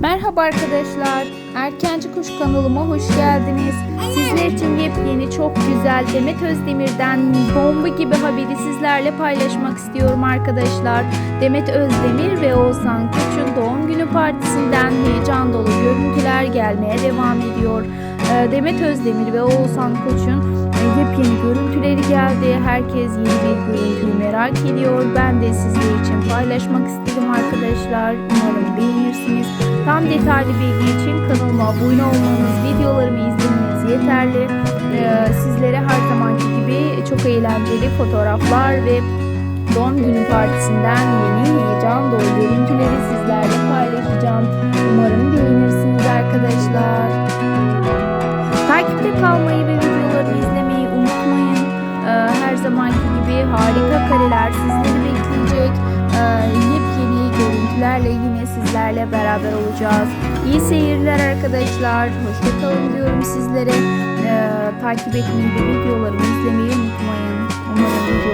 Merhaba arkadaşlar. Erkenci Kuş kanalıma hoş geldiniz. Sizler için yepyeni çok güzel Demet Özdemir'den bomba gibi haberi sizlerle paylaşmak istiyorum arkadaşlar. Demet Özdemir ve Oğuzhan Koç'un doğum günü partisinden heyecan dolu görüntüler gelmeye devam ediyor. Ee, Demet Özdemir ve Oğuzhan Koç'un e, geldi. Herkes yeni bir görüntüyü merak ediyor. Ben de sizler için paylaşmak istedim arkadaşlar. Umarım beğenirsiniz. Tam detaylı bilgi için kanalıma abone olmanız, videolarımı izlemeniz yeterli. Ee, sizlere her zamanki gibi çok eğlenceli fotoğraflar ve doğum günü partisinden yeni heyecan dolu görüntüleri sizlerle paylaşacağım. Umarım beğenirsiniz arkadaşlar. Takipte kalmayı ve harika kareler sizleri bekleyecek. Yepyeni görüntülerle yine sizlerle beraber olacağız. İyi seyirler arkadaşlar. Hoşçakalın diyorum sizlere. Takip etmeyi ve videolarımı izlemeyi unutmayın. Umarım